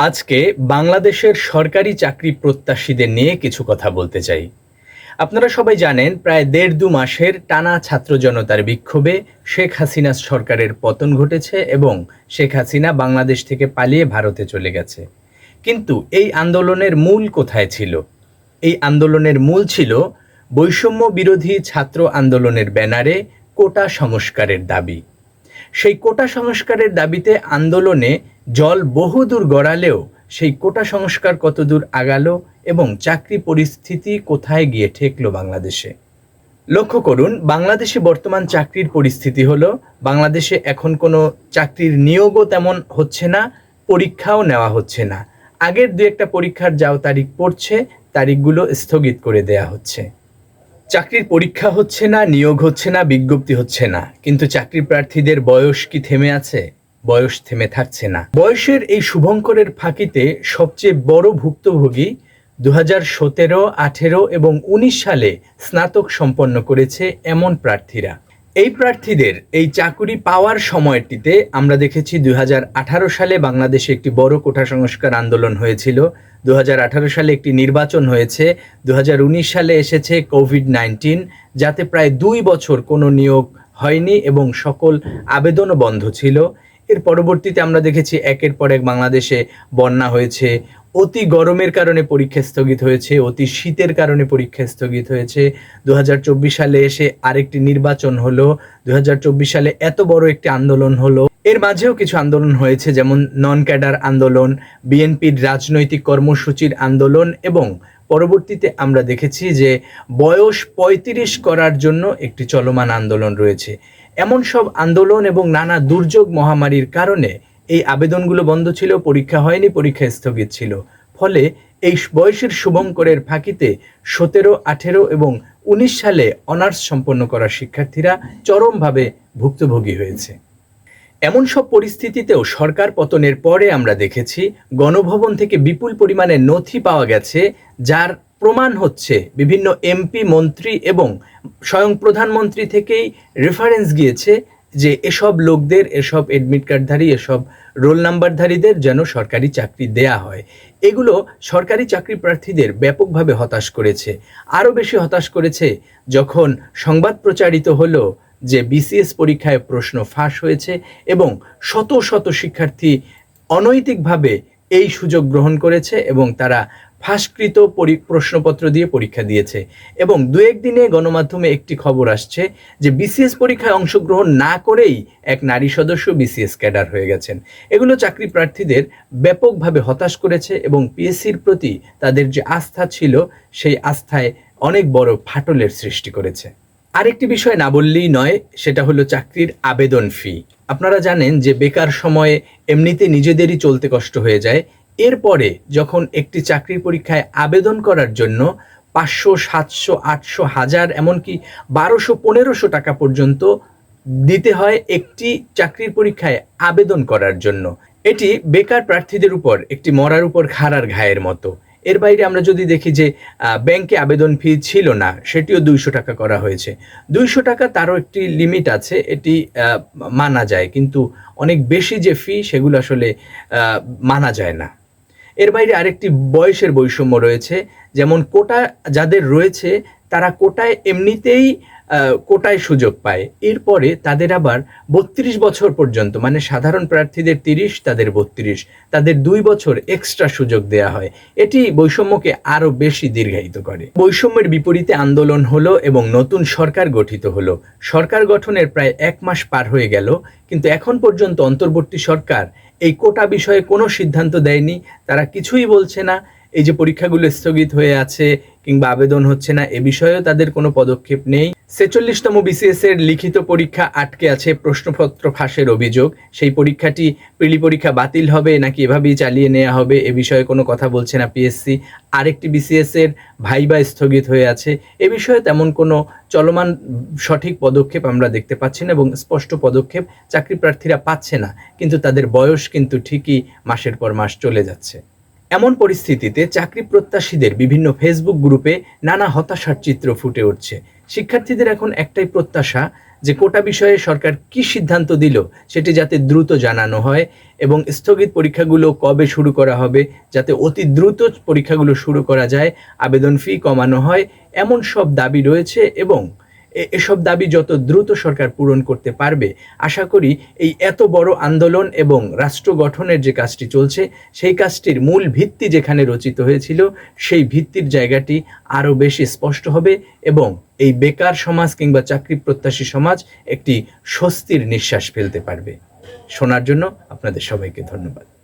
আজকে বাংলাদেশের সরকারি চাকরি প্রত্যাশীদের নিয়ে কিছু কথা বলতে চাই। আপনারা সবাই জানেন, প্রায় দেড় দু মাসের টানা ছাত্র জনতার বিক্ষোভে শেখ হাসিনা সরকারের পতন ঘটেছে এবং শেখ হাসিনা বাংলাদেশ থেকে পালিয়ে ভারতে চলে গেছে। কিন্তু এই আন্দোলনের মূল কোথায় ছিল? এই আন্দোলনের মূল ছিল বৈষম্য বিরোধী ছাত্র আন্দোলনের ব্যানারে কোটা সংস্কারের দাবি। সেই কোটা সংস্কারের দাবিতে আন্দোলনে জল বহুদূর গড়ালেও সেই কোটা সংস্কার কতদূর আগালো এবং চাকরি পরিস্থিতি কোথায় গিয়ে ঠেকলো বাংলাদেশে? লক্ষ্য করুন, বাংলাদেশে বর্তমান চাকরির পরিস্থিতি হলো, বাংলাদেশে এখন কোনো চাকরির নিয়োগও তেমন হচ্ছে না, পরীক্ষাও নেওয়া হচ্ছে না। আগের দু একটা পরীক্ষার যাও তারিখ পড়ছে, তারিখগুলো স্থগিত করে দেয়া হচ্ছে। চাকরির পরীক্ষা হচ্ছে না, নিয়োগ হচ্ছে না, বিজ্ঞপ্তি হচ্ছে না। কিন্তু চাকরি প্রার্থীদের বয়স কি থেমে আছে? বয়স থেমে থাকছে না। বয়সের এই শুভঙ্করের ফাঁকিতে সবচেয়ে বড় ভুক্তভোগী দু হাজার সতেরো, আঠেরো এবং উনিশ সালে স্নাতক সম্পন্ন করেছে এমন প্রার্থীরা। এই প্রার্থীদের এই চাকুরি পাওয়ার সময়টিতে আমরা দেখেছি দুই সালে বাংলাদেশে একটি বড় কোঠা সংস্কার আন্দোলন হয়েছিল দুই হাজার আঠারো সালে একটি নির্বাচন হয়েছে দুই হাজার উনিশ সালে এসেছে কোভিড নাইন্টিন, যাতে প্রায় দুই বছর কোনো নিয়োগ হয়নি এবং সকল আবেদনও বন্ধ ছিল। এর পরবর্তীতে আমরা দেখেছি একের পর এক বাংলাদেশে বন্যা হয়েছে। অতি গরমের কারণে পরীক্ষা স্থগিত হয়েছে, অতি শীতের কারণে পরীক্ষা স্থগিত হয়েছে। দু হাজার চব্বিশ সালে এসে আরেকটি নির্বাচন হলো। দু হাজার চব্বিশ সালে এত বড় একটি আন্দোলন হলো। এর মাঝেও কিছু আন্দোলন হয়েছে, যেমন নন ক্যাডার আন্দোলন, বিএনপির রাজনৈতিক কর্মসূচির আন্দোলন এবং পরবর্তীতে আমরা দেখেছি যে বয়স পঁয়ত্রিশ করার জন্য একটি চলমান আন্দোলন রয়েছে। এমন সব আন্দোলন এবং নানা দুর্যোগ মহামারীর কারণে এই আবেদনগুলো বন্ধ ছিল, পরীক্ষা হয়নি, পরীক্ষা স্থগিত ছিল। ফলে এই বয়সের শুভঙ্করের ফাঁকিতে সতেরো, আঠেরো এবং উনিশ সালে অনার্স সম্পন্ন করা শিক্ষার্থীরা চরমভাবে ভুক্তভোগী হয়েছে। এমন সব পরিস্থিতিতেও সরকার পতনের পরে আমরা দেখেছি গণভবন থেকে বিপুল পরিমাণে নথি পাওয়া গেছে, যার প্রমাণ হচ্ছে বিভিন্ন এমপি, মন্ত্রী এবং স্বয়ং প্রধানমন্ত্রী থেকেই রেফারেন্স গিয়েছে যে এসব লোকদের, এসব এডমিট কার্ডধারী এসব রোল নাম্বারধারীদের যেন সরকারি চাকরি দেয়া হয়। এগুলো সরকারি চাকরি প্রার্থীদের ব্যাপকভাবে হতাশ করেছে। আরও বেশি হতাশ করেছে যখন সংবাদ প্রচারিত হলো যে বিসিএস পরীক্ষায় প্রশ্ন ফাঁস হয়েছে এবং শত শত শিক্ষার্থী অনৈতিকভাবে এই সুযোগ গ্রহণ করেছে এবং তারা ফাঁসকৃত পরি- প্রশ্নপত্র দিয়ে পরীক্ষা দিয়েছে। এবং দু একদিনে গণমাধ্যমে একটি খবর আসছে যে বিসিএস পরীক্ষায় অংশগ্রহণ না করেই এক নারী সদস্য বিসিএস ক্যাডার হয়ে গেছেন। এগুলো চাকরি প্রার্থীদের ব্যাপকভাবে হতাশ করেছে এবং পিএসসির প্রতি তাদের যে আস্থা ছিল, সেই আস্থায় অনেক বড় ফাটলের সৃষ্টি করেছে। আরেকটি বিষয় না বললেই নয়, সেটা হলো চাকরির আবেদন ফি আপনারা জানেন যে বেকার সময়ে এমনিতে নিজেদেরই চলতে কষ্ট হয়ে যায়। এরপরে যখন একটি চাকরির পরীক্ষায় আবেদন করার জন্য পাঁচশো, সাতশো, আটশো, হাজার, এমনকি বারোশো, পনেরোশো টাকা পর্যন্ত দিতে হয় একটি চাকরির পরীক্ষায় আবেদন করার জন্য। এটি বেকার প্রার্থীদের উপর, একটি মরার উপর খাড়ার ঘায়ের মতো। এর বাইরে আমরা যদি দেখি যে ব্যাংকে আবেদন ফি ছিল না, সেটিও দুইশো টাকা করা হয়েছে। দুইশো টাকা তারও একটি লিমিট আছে, এটি মানা যায়। কিন্তু অনেক বেশি যে ফি সেগুলো আসলে মানা যায় না। এর বাইরে আরেকটি বয়সের বৈষম্য রয়েছে, যেমন কোটা যাদের রয়েছে, তারা কোটায় এমনিতেই কোটায় সুযোগ পায়। এরপরে তাদের আবার বত্রিশ বছর পর্যন্ত মানে সাধারণ প্রার্থীদের তিরিশ, তাদের বত্রিশ, তাদের দুই বছর এক্সট্রা সুযোগ দেয়া হয়। এটি বৈষম্যকে আরও বেশি দীর্ঘায়িত করে। বৈষম্যের বিপরীতে আন্দোলন হলো এবং নতুন সরকার গঠিত হলো। সরকার গঠনের প্রায় এক মাস পার হয়ে গেল, কিন্তু এখন পর্যন্ত অন্তর্বর্তী সরকার এই কোটা বিষয়ে কোনো সিদ্ধান্ত দেয়নি। তারা কিছুই বলছে না। এই যে পরীক্ষাগুলো স্থগিত হয়ে আছে কিংবা আবেদন হচ্ছে না, এ বিষয়েও তাদের কোনো পদক্ষেপ নেই। ছেচল্লিশতম বিসিএস এর লিখিত পরীক্ষা আটকে আছে, প্রশ্নপত্র ফাঁসের অভিযোগ। সেই পরীক্ষাটি প্রিলি পরীক্ষা বাতিল হবে নাকি এভাবেই চালিয়ে নেওয়া হবে, এ বিষয়ে কোনো কথা বলছে না পিএসসি আরেকটি বিসিএস এর ভাইবা স্থগিত হয়ে আছে, এ বিষয়ে তেমন কোনো চলমান সঠিক পদক্ষেপ আমরা দেখতে পাচ্ছি না এবং স্পষ্ট পদক্ষেপ চাকরি প্রার্থীরা পাচ্ছে না, কিন্তু তাদের বয়স কিন্তু ঠিকই মাসের পর মাস চলে যাচ্ছে। এমন পরিস্থিতিতে চাকরি প্রত্যাশীদের বিভিন্ন ফেসবুক গ্রুপে নানা হতাশার চিত্র ফুটে উঠছে। শিক্ষার্থীদের এখন একটাই প্রত্যাশা যে কোটা বিষয়ে সরকার কি সিদ্ধান্ত দিল সেটি যাতে দ্রুত জানানো হয় এবং স্থগিত পরীক্ষাগুলো কবে শুরু করা হবে, যাতে অতি দ্রুত পরীক্ষাগুলো শুরু করা যায়, আবেদন ফি কমানো হয়, এমন সব দাবি রয়েছে এবং এসব দাবি যত দ্রুত সরকার পূরণ করতে পারবে, আশা করি এই এত বড় আন্দোলন এবং রাষ্ট্র গঠনের যে কাজটি চলছে, সেই কাজটির মূল ভিত্তি যেখানে রচিত হয়েছিল, সেই ভিত্তির জায়গাটি আরও বেশি স্পষ্ট হবে এবং এই বেকার সমাজ কিংবা চাকরি প্রত্যাশী সমাজ একটি স্বস্তির নিঃশ্বাস ফেলতে পারবে। শোনার জন্য আপনাদের সবাইকে ধন্যবাদ।